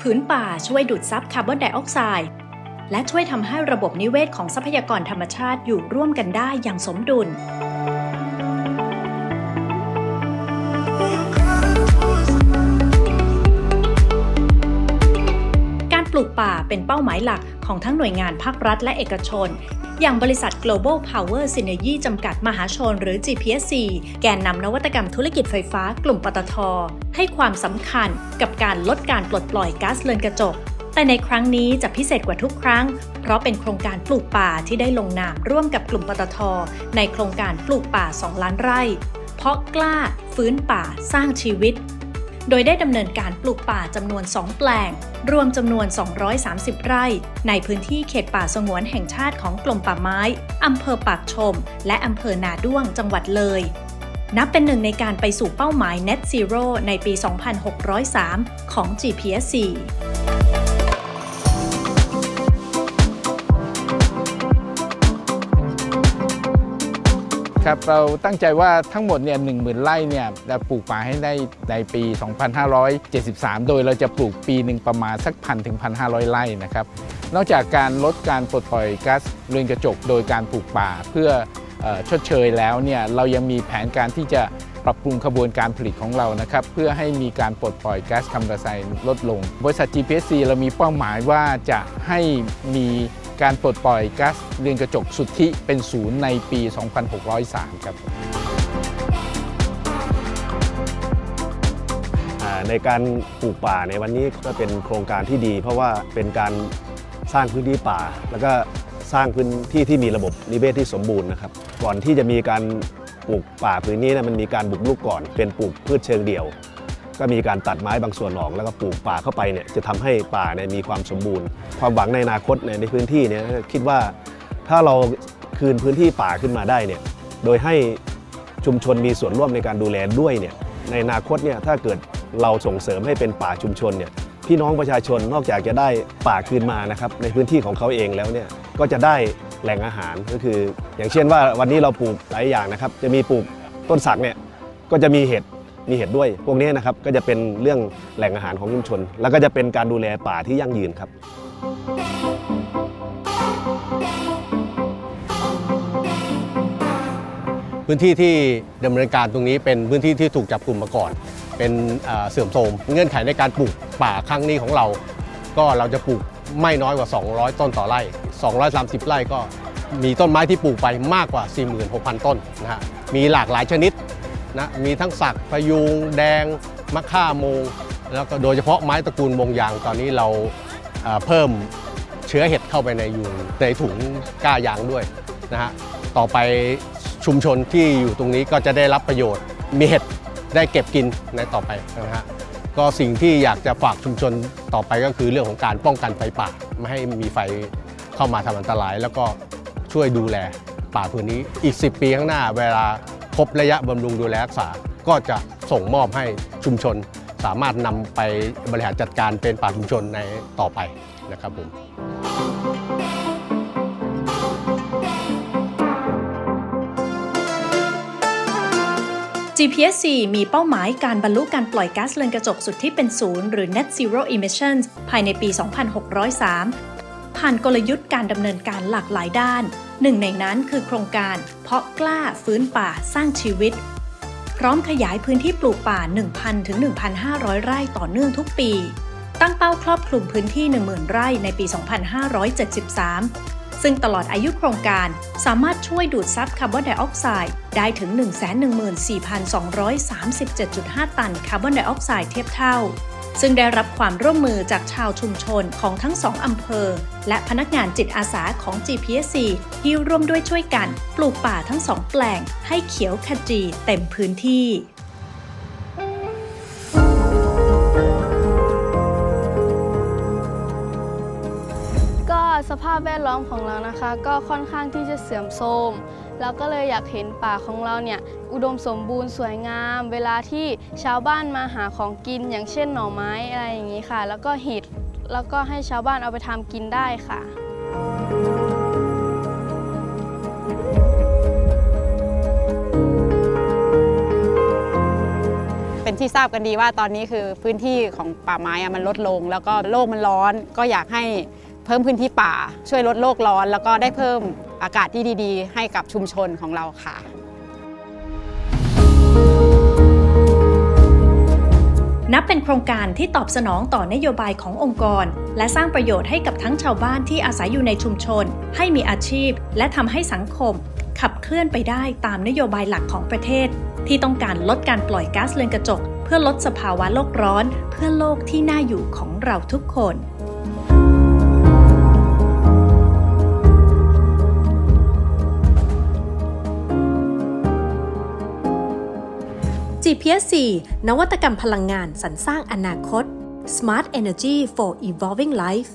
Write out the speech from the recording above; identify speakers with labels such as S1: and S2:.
S1: ผืนป่าช่วยดูดซับคาร์บอนไดออกไซด์และช่วยทำให้ระบบนิเวศของทรัพยากรธรรมชาติอยู่ร่วมกันได้อย่างสมดุล ลูกป่าเป็นเป้าหมายหลักของทั้งหน่วยงานภาครัฐและเอกชน อย่างบริษัท Global Power Synergy จำกัดมหาชน หรือ GPSC แกนนำนวัตกรรมธุรกิจไฟฟ้ากลุ่มปตท ให้ความสำคัญกับการลดการปลดปล่อยก๊าซเรือนกระจก แต่ในครั้งนี้จะพิเศษกว่าทุกครั้ง เพราะเป็นโครงการปลูกป่าที่ได้ลงนามร่วมกับกลุ่มปตท ในโครงการปลูกป่า 2 ล้านไร่ เพราะกล้าฟื้นป่าสร้างชีวิต โดยได้ดำเนินการปลูกป่าจำนวน 2 แปลง รวมจำนวน 230 ไร่ ในพื้นที่เขตป่าสงวนแห่งชาติของกลมป่าไม้อำเภอปากชม และอำเภอนาด้วงจังหวัดเลยนับเป็นหนึ่งในการไปสู่เป้าหมาย Net Zero ในปี 2603 ของ GPSC
S2: ครับเราตั้งใจว่าทั้งหมดเนี่ยหนึ่งหมื่นไร่เนี่ยจะปลูกป่าให้ได้ในปี 2573 โดยเราจะปลูกปีหนึ่งประมาณสักพันถึงพันห้าร้อยไร่นะครับนอกจากการลดการปลดปล่อยก๊าซเรือนกระจก โดยการปลูกป่าเพื่อเอ่อชดเชยแล้วเนี่ยเรายังมีแผนการที่จะปรับปรุงขบวนการผลิตของเรานะครับเพื่อให้มีการปลดปล่อยก๊าซคาร์บอนไดออกไซด์ลดลง บริษัท GPSC เรามีเป้าหมายว่าจะให้มี การปลดปล่อยก๊าซเรือนกระจกสุทธิเป็นศูนย์ในปี 2603 ครับ
S3: อ่าในการปลูกป่าในวันนี้ก็เป็นโครงการที่ดี เพราะว่าเป็นการสร้างพื้นที่ป่า แล้วก็สร้างพื้นที่ที่มีระบบนิเวศที่สมบูรณ์นะครับ ก่อนที่จะมีการปลูกป่าพื้นนี้นะมันมีการบุกรุกก่อน เป็นปลูกพืชเชิงเดี่ยว ก็มีการตัดไม้บางส่วนออกแล้วก็ปลูกป่าเข้าไปเนี่ยจะทำให้ป่าเนี่ยมีความสมบูรณ์ ความหวังในอนาคตเนี่ยในพื้นที่เนี่ยคิดว่าถ้าเราคืนพื้นที่ป่าขึ้นมาได้เนี่ยโดยให้ชุมชนมีส่วนร่วมในการดูแลด้วยเนี่ยในอนาคตเนี่ยถ้าเกิดเราส่งเสริมให้เป็นป่าชุมชนเนี่ยพี่น้องประชาชนนอกจากจะได้ป่าคืนมานะครับในพื้นที่ของเขาเองแล้วเนี่ยก็จะได้แหล่งอาหารก็คือ อย่างเช่นว่าวันนี้เราปลูกหลายอย่างนะครับ จะมีปลูกต้นสักเนี่ยก็จะมีเห็ด มีเห็ดด้วย พวกนี้นะครับก็จะเป็นเรื่องแหล่งอาหารของชุมชน แล้วก็จะเป็นการดูแลป่าที่ยั่งยืนครับ
S4: พื้นที่ที่ดำเนินการตรงนี้เป็นพื้นที่ที่ถูกจับกลุ่มมาก่อน เป็นเอ่อเสื่อมโทรมเงื่อนไขในการปลูกป่าครั้งนี้ของเรา ก็เราจะปลูกไม่น้อยกว่า 200 ต้นต่อไร่ 230 ไร่ก็มีต้นไม้ที่ปลูกไปมากกว่า 46,000 ต้นนะฮะมีหลากหลายชนิด นะมีทั้งสักพยูงแดงมะค่าโมง แล้วก็โดยเฉพาะไม้ตระกูลมงยางตอนนี้เราเพิ่มเชื้อเห็ดเข้าไปในยู่ในถุงก้ายางด้วยนะฮะต่อไปชุมชนที่อยู่ตรงนี้ก็จะได้รับประโยชน์ มีเห็ดได้เก็บกินในต่อไปนะฮะก็สิ่งที่อยากจะฝากชุมชนต่อไปก็คือเรื่องของการป้องกันไฟป่าไม่ให้มีไฟเข้ามาทำอันตราย แล้วก็ช่วยดูแลป่าพื้นนี้อีก 10 ปีข้างหน้าเวลา ครบระยะบำรุงดูแลรักษา ก็จะส่งมอบให้ชุมชน สามารถนำไปบริหารจัดการเป็นป่าชุมชนในต่อไปนะครับผม
S1: GPSC มีเป้าหมายการบรรลุการปล่อยก๊าซเรือนกระจกสุดที่เป็นศูนย์หรือ Net Zero Emissions ภายในปี 2603 ผ่านกลยุทธ์การดำเนินการหลากหลายด้าน หนึ่งในนั้นคือโครงการ เพาะกล้าฟื้นป่าสร้างชีวิต พร้อมขยายพื้นที่ปลูกป่า 1,000 ถึง 1,500 ไร่ต่อเนื่องทุกปี ตั้งเป้าครอบคลุมพื้นที่ 10,000 ไร่ในปี 2573 ซึ่งตลอดอายุโครงการสามารถช่วยดูดซับคาร์บอนไดออกไซด์ได้ถึง 114,237.5 ตันคาร์บอนไดออกไซด์เทียบเท่า ซึ่งได้รับความร่วมมือจากชาวชุมชนของทั้งสองอำเภอ และพนักงานจิตอาสาของ GPSC ที่ร่วมด้วยช่วยกัน ปลูกป่าทั้งสองแปลง ให้เขียวขจีเต็มพื้นที่
S5: สภาพแวดล้อมของเรานะคะ ก็ค่อนข้างที่จะเสื่อมโทรมแล้วก็เลยอยากเห็นป่าของเราเนี่ยอุดมสมบูรณ์สวยงาม เวลาที่ชาวบ้านมาหาของกินอย่างเช่นหน่อไม้อะไรอย่างนี้ค่ะ แล้วก็เห็ดแล้วก็ให้ชาวบ้านเอาไปทำกินได้ค่ะ
S6: เป็นที่ทราบกันดีว่าตอนนี้คือพื้นที่ของป่าไม้มันลดลง แล้วก็โลกมันร้อนก็อยากให้ เพิ่มพื้นที่ป่า ช่วยลดโลกร้อน แล้วก็ได้เพิ่มอากาศที่ดีๆ ให้กับชุมชนของเราค่ะ
S1: นับเป็นโครงการที่ตอบสนองต่อนโยบายขององค์กร และสร้างประโยชน์ให้กับทั้งชาวบ้านที่อาศัยอยู่ในชุมชน ให้มีอาชีพ และทำให้สังคม ขับเคลื่อนไปได้ตามนโยบายหลักของประเทศ ที่ต้องการลดการปล่อยก๊าซเรือนกระจก เพื่อลดสภาวะโลกร้อน เพื่อโลกที่น่าอยู่ของเราทุกคน GPS 4นวัตกรรมพลังงานสรรสร้างอนาคต Smart Energy for Evolving Life